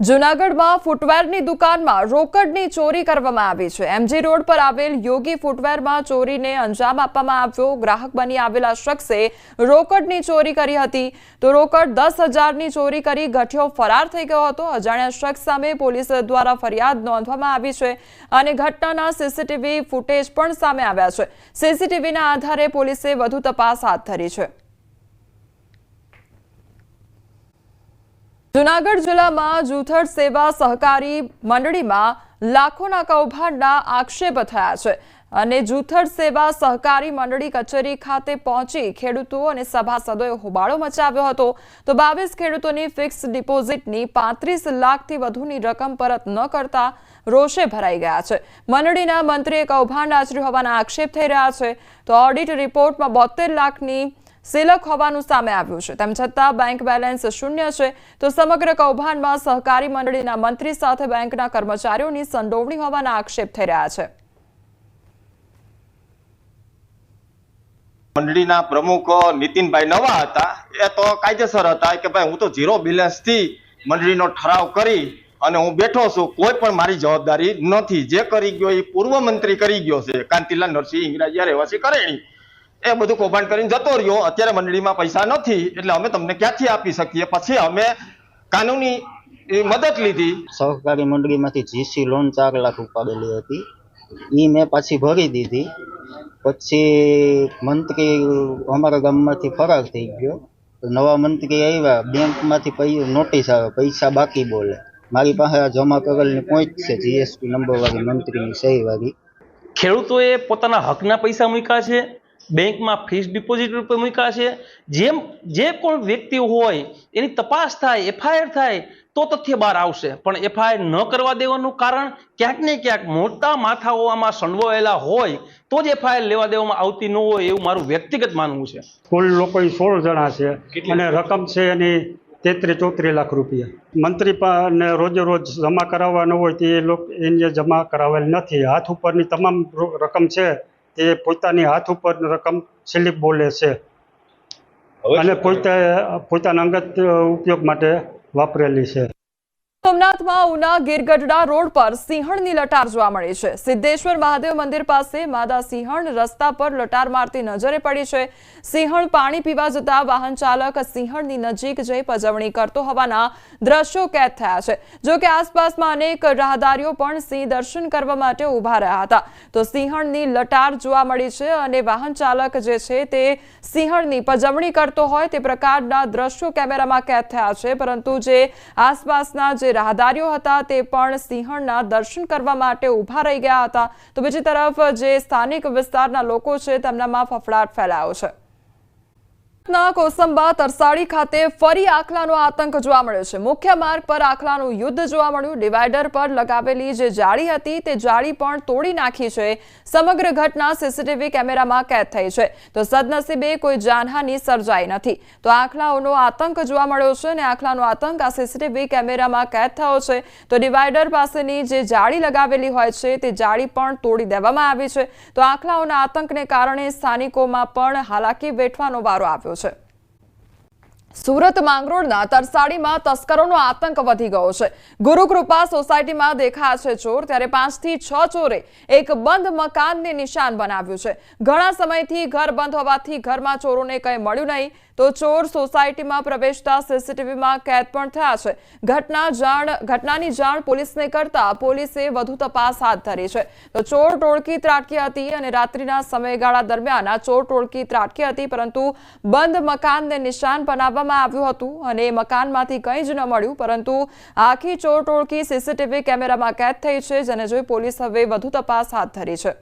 જૂનાગઢમાં ફૂટવેરની દુકાનમાં રોકડની ચોરી કરવામાં આવી છે. એમજી રોડ પર આવેલ યોગી ફૂટવેરમાં ચોરીને અંજામ આપવામાં આવ્યો. ગ્રાહક બની આવેલા શખ્સે રોકડની ચોરી કરી હતી. તો રોકડ દસ હજારની ચોરી કરી ગઠિયો ફરાર થઈ ગયો હતો. અજાણ્યા શખ્સ સામે પોલીસ દ્વારા ફરિયાદ નોંધવામાં આવી છે અને ઘટનાના સીસીટીવી ફૂટેજ પણ સામે આવ્યા છે. સીસીટીવીના આધારે પોલીસે વધુ તપાસ હાથ ધરી છે. જુનાગઢ જિલ્લામાં જૂથર સેવા સહકારી મંડળીમાં લાખોના કૌભાંડના આક્ષેપ થયા છે અને જૂથર સેવા સહકારી મંડળી કચેરી ખાતે પહોંચી ખેડૂતો અને સભાસદોએ હોબાળો મચાવ્યો હતો. તો બાવીસ ખેડૂતોની ફિક્સ ડિપોઝિટની પાંત્રીસ લાખથી વધુની રકમ પરત ન કરતા રોષે ભરાઈ ગયા છે. મંડળીના મંત્રીએ કૌભાંડ આચર્યું હોવાના આક્ષેપ થઈ રહ્યા છે. તો ઓડિટ રિપોર્ટમાં બોતેર લાખની સિલક હોવાનું સામે આવ્યું છે. તેમ છતાં બેંક બેલેન્સ શૂન્ય છે તો સમગ્ર કૌભાંડમાં સહકારી મંડળીના મંત્રી સાથે બેંકના કર્મચારીઓની સંડોવણી હોવાના આક્ષેપ થઈ રહ્યા છે. મંડળીના પ્રમુખ નીતિનભાઈ નવા હતા. એ તો કાયદેસર હતા કે ભાઈ હું તો ઝીરો બેલેન્સથી મંડળીનો ઠરાવ કરી અને હું બેઠો છું, કોઈ પણ મારી જવાબદારી નથી. જે કરી ગયો એ પૂર્વ મંત્રી કરી ગયો છે. કાંતિલાલ નરસિંહ ઇંગરાજીયા રહેવાસી કરેણી. એ બધું કૌભાંડ કરીને જતો રહ્યો. અત્યારે મંડળીમાં પૈસા નથી એટલે અમે તમને ક્યાંથી આપી શકીએ? પછી અમે કાનૂની એ મદદ લીધી. સહકારી મંડળીમાંથી જીસી લોન ચાર લાખ ઉપાડેલી હતી. એ મેં પાછી ભરી દીધી. પછી મંત્રી અમારા ગામમાંથી ફરાર થઈ ગયો. નવા મંત્રી આવ્યા બેંકમાંથી પૈસા નોટિસ આવે પૈસા બાકી બોલે. મારી પાસે આ જમા કરેલની પોઈન્ટ છે જીએસટી નંબરવાળી મંત્રીની સહીવાળી. ખેડૂતોએ પોતાના હકના પૈસા મૂક્યા છે? બેંકમાં ફિક્સ ડિપોઝિટ રૂપે મૂક્યા છે જેમ જે કોઈ વ્યક્તિ હોય એની તપાસ થાય એફઆઈઆર થાય તો તથ્ય બહાર આવશે. પણ એફઆઈઆર ન કરવા દેવાનું કારણ ક્યાંક ને ક્યાંક મોટા માથાઓ આમાં સંડવાયેલા હોય તો જ એફઆઈઆર લેવા દેવામાં આવતી ન હોય એવું મારું વ્યક્તિગત માનવું છે. કુલ લોકો ઈ સોળ જણા છે અને રકમ છે એની તેત્રીસ ચોત્રીસ લાખ રૂપિયા. મંત્રી ને રોજે રોજ જમા કરાવવાનો હોય તે એ લોકો એને જમા કરાવેલ નથી. હાથ ઉપરની તમામ રકમ છે તે પોતાની હાથ ઉપર રકમ સ્લીપ બોલે છે. અને પોતે પોતાના અંગત ઉપયોગ માટે વાપરેલી છે. સોમનાથમાં ઉના ગીરગઢડા રોડ પર સિંહણની લટાર જોવા મળી છે. સિદ્ધેશ્વર મહાદેવ મંદિર પાસે માદા સિંહણ રસ્તા પર લટાર મારતી નજરે પડી છે. સિંહણ પાણી પીવા જતા વાહન ચાલક સિંહણની નજીક જઈ પજવણી કરતો હોવાના દ્રશ્યો કેદ થયા છે. જો કે આસપાસમાં અનેક રાહદારીઓ પણ સિંહ દર્શન કરવા માટે ઊભા રહ્યા હતા. તો સિંહણની લટાર જોવા મળી છે અને વાહન ચાલક જે છે તે સિંહણની પજવણી કરતો હોય તે પ્રકારના દ્રશ્યો કેમેરામાં કેદ થયા છે. પરંતુ જે આસપાસના જે રાહદારીઓ હતા તે પણ સિંહણના દર્શન કરવા માટે ઊભા રહી ગયા હતા. તો બીજી તરફ જે સ્થાનિક વિસ્તારના લોકો છે તેમનામાં ફફડાટ ફેલાયો છે. ના, કોસંબા તરસાડી ખાતે ફરી આખલાનો આતંક જોવા મળ્યો છે. મુખ્ય માર્ગ પર આખલાનું યુદ્ધ જોવા મળ્યું. ડિવાઈડર પર લગાવેલી જે જાળી હતી, તે જાળી પણ તોડી નાખી છે. સમગ્ર ઘટના સીસીટીવી કેમેરામાં કેદ થઈ છે. તો સદનસીબે કોઈ જાનહાની સર્જાઈ નથી. તો આખલાઓનો આતંક જોવા મળ્યો છે અને આખલાનો આતંક આ સીસીટીવી કેમેરામાં કેદ થયો છે. તો ડિવાઈડર પાસેની જે જાળી લગાવેલી હોય છે, તે જાળી પણ તોડી દેવામાં આવી છે. તો આખલાઓના આતંકને કારણે સ્થાનિકોમાં પણ હાલાકી વેઠવાનો વારો આવ્યો છે. સુરત માંગરોળના તરસાડીમાં તસ્કરોનો આતંક વધી ગયો છે. ગુરુકૃપા સોસાયટીમાં દેખા છે ચોર, ત્યારે પાંચથી છ ચોરે એક બંધ મકાનને નિશાન બનાવ્યું છે. ઘણા સમયથી ઘર બંધ હોવાથી ઘરમાં ચોરોને કંઈ મળ્યું નહીં. તો ચોર સોસાયટીમાં પ્રવેશતા સીસીટીવીમાં કેદ પણ થયા છે. ઘટના જાણ, ઘટનાની જાણ પોલીસને કરતા પોલીસે વધુ તપાસ હાથ ધરી છે. તો ચોર ટોળકી ત્રાટકી હતી અને રાત્રિના સમયગાળા દરમિયાન આ ચોર ટોળકી ત્રાટકી હતી, પરંતુ બંધ મકાનને નિશાન બનાવવામાં આવ્યું હતું અને મકાનમાંથી કંઈ જ ન મળ્યું, પરંતુ આખી ચોર ટોળકી સીસીટીવી કેમેરામાં કેદ થઈ છે, જેને જોઈ પોલીસ હવે વધુ તપાસ હાથ ધરી છે.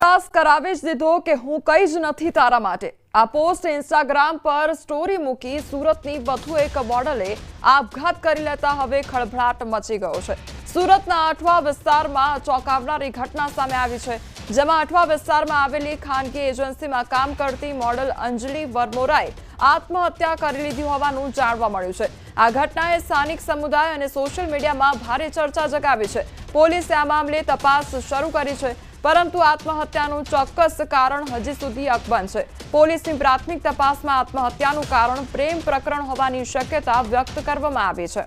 વિશ્વાસ કરાવી જ દીધો કે હું કઈ જ નથી તારા માટે. આ પોસ્ટ ઇન્સ્ટાગ્રામ પર સ્ટોરી મૂકી સુરતની વધુ એક મોડલે આપઘાત કરી લેતા હવે ખળભળાટ મચી ગયો છે. સુરતના અઠવા વિસ્તારમાં ચોંકાવનારી ઘટના સામે આવી છે. જેમાં અઠવા વિસ્તારમાં આવેલી ખાનગી એજન્સીમાં કામ કરતી મોડલ અંજલિ વર્મોરાએ આત્મહત્યા કરી લીધી હોવાનું જાણવા મળ્યું છે. આ ઘટનાએ સ્થાનિક સમુદાય અને સોશિયલ મીડિયામાં ભારે ચર્ચા જગાવી છે. પોલીસે આ મામલે તપાસ શરૂ કરી છે. પરંતુ આત્મહત્યાનું ચોક્કસ કારણ હજી સુધી અકબંધ છે. પોલીસની પ્રાથમિક તપાસમાં આત્મહત્યાનું કારણ પ્રેમ પ્રકરણ હોવાની શક્યતા વ્યક્ત કરવામાં આવી છે.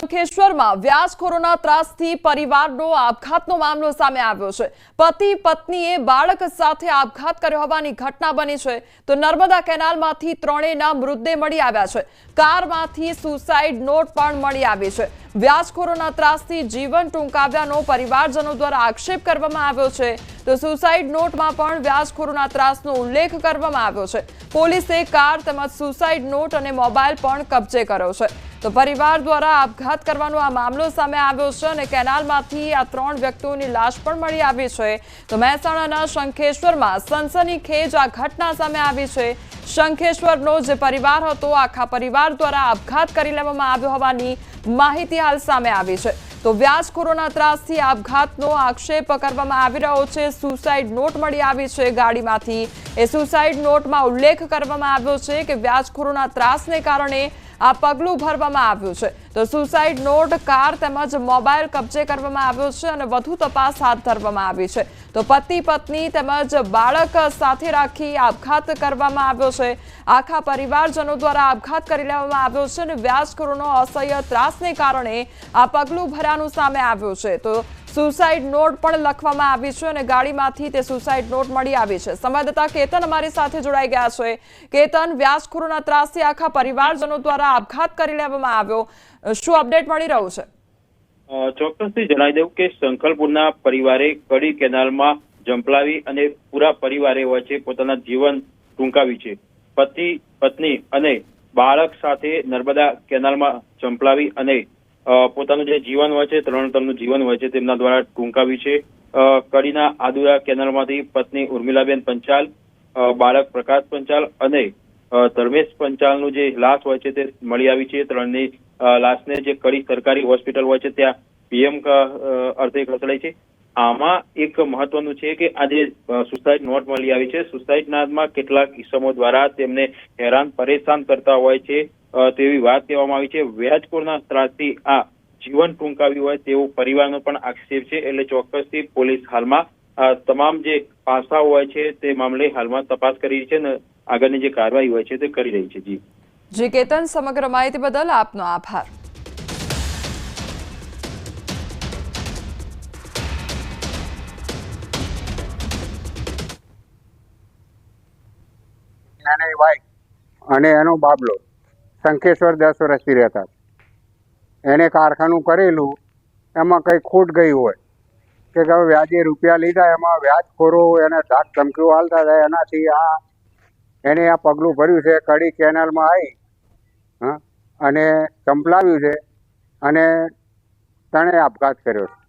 શંખેશ્વરમાં વ્યાજખોરોના ત્રાસથી પરિવારનો આપઘાતનો મામલો સામે આવ્યો છે. પતિ, પત્નીએ બાળક સાથે આપઘાત કર્યો હોવાની ઘટના બની છે. તો નર્મદા કેનાલમાંથી ત્રણેયના મૃતદેહ મળી આવ્યા છે. કારમાંથી સુસાઇડ નોટ પણ મળી આવી છે. વ્યાજખોરોના ત્રાસથી જીવન ટૂંકાવ્યાનો પરિવારજનો દ્વારા આક્ષેપ કરવામાં આવ્યો છે. તો સુસાઇડ નોટમાં પણ વ્યાજખોરોના ત્રાસનો ઉલ્લેખ કરવામાં આવ્યો છે. પોલીસે કાર તેમજ સુસાઇડ નોટ અને મોબાઈલ પણ કબજે કર્યો છે. તો પરિવાર દ્વારા આપઘાત કરવાનો આ મામલો સામે આવ્યો છે અને કેનાલમાંથી આ ત્રણ વ્યક્તિઓની લાશ પણ મળી આવી છે. તો મહેસાણાના શંખેશ્વરમાં સનસનીખેજ આ ઘટના સામે આવી છે. શંખેશ્વરનો જે પરિવાર હતો, આખા પરિવાર દ્વારા આપઘાત કરી લેવામાં આવ્યો હોવાની માહિતી હાલ સામે આવી છે. તો વ્યાજખોરોના ત્રાસથી આપઘાતનો આક્ષેપ કરવામાં આવી રહ્યો છે. સુસાઇડ નોટ મળી આવી છે ગાડીમાંથી. એ સુસાઇડ નોટમાં ઉલ્લેખ કરવામાં આવ્યો છે કે વ્યાજખોરોના ત્રાસને કારણે આ પગલું ભરવામાં આવ્યું છે. તો સુસાઇડ નોટ, કાર તેમજ મોબાઈલ કબજે કરવામાં આવ્યો છે અને વધુ તપાસ હાથ ધરવામાં આવી છે. તો પતિ, પત્ની તેમજ બાળક સાથે રાખી આપઘાત કરવામાં આવ્યો છે. આખા પરિવારજનો દ્વારા આપઘાત કરી લેવામાં આવ્યો છે અને વ્યાજખોરોનો અસહ્ય ત્રાસને કારણે આ પગલું ભરાનું સામે આવ્યું છે. તો સુસાઇડ નોટ પણ લખવામાં આવી છે અને ગાડીમાંથી તે સુસાઇડ નોટ મળી આવી છે. સંવાદદાતા કેતન અમારી સાથે જોડાઈ ગયા છે. કેતન વ્યાસખોરોના ત્રાસથી આખા પરિવારજનો દ્વારા આપઘાત કરી લેવામાં આવ્યો. શું અપડેટ મળી રહ્યું છે? ચોક્કસથી જણાવી દઉં કે સંખલપુરના પરિવારે કડી કેનાલમાં જંપલાવી અને પૂરા પરિવારે વચ્ચે પોતાના જીવન ટૂંકાવ્યું છે. પતિ, પત્ની અને બાળક સાથે નર્મદા કેનાલમાં જંપલાવી અને પોતાનું જે જીવન હોય છે તરણતરનું જીવન હોય છે, તેમના દ્વારા ટૂંકાવ્યું છે. કડીના આદુરા કેનાલમાંથી પત્ની ઉર્મિલાબેન પંચાલ બાળક પ્રકાશ પંચાલ અને ધર્મેશ પંચાલનું જે લાશ હોય છે તે મળી આવી છે. ત્રણની લાશને જે કડી સરકારી હોસ્પિટલ હોય છે, ત્યાં પીએમ અર્થે ખસેડાઈ છે. આમાં એક મહત્વનું છે કે આ જે સુસાઇડ નોટ મળી આવી છે. સુસાઇડ નાદમાં કેટલાક ઇસમો દ્વારા તેમને હેરાન પરેશાન કરતા હોય છે. તેવી વાત કહેવામાં આવી છે. વ્યાજખોરના ત્રાસથી આ જીવન ટૂંકાવ્યું હોય તેવો પરિવારનો પણ આક્ષેપ છે. એટલે ચોક્કસથી પોલીસ હાલમાં તમામ જે પાસાઓ હોય છે તે મામલે હાલમાં તપાસ કરી છે અને આગળની જે કાર્યવાહી હોય છે તે કરી રહી છે. જી. જી કેતન સમગ્ર માહિતી બદલ આપનો આભાર. અને એનો બાબલો. શંખેશ્વર દસ વર્ષથી રહેતા એણે કારખાનું કરેલું, એમાં કંઈ ખોટ ગઈ હોય કે હવે વ્યાજે રૂપિયા લીધા, એમાં વ્યાજખોરો એને ધાક ધમકીઓ હાલતા હતા, એનાથી આ એને આ પગલું ભર્યું છે, કડી કેનાલમાં આવી હા, અને ચંપલાવ્યું છે, અને તણે આપઘાત કર્યો છે.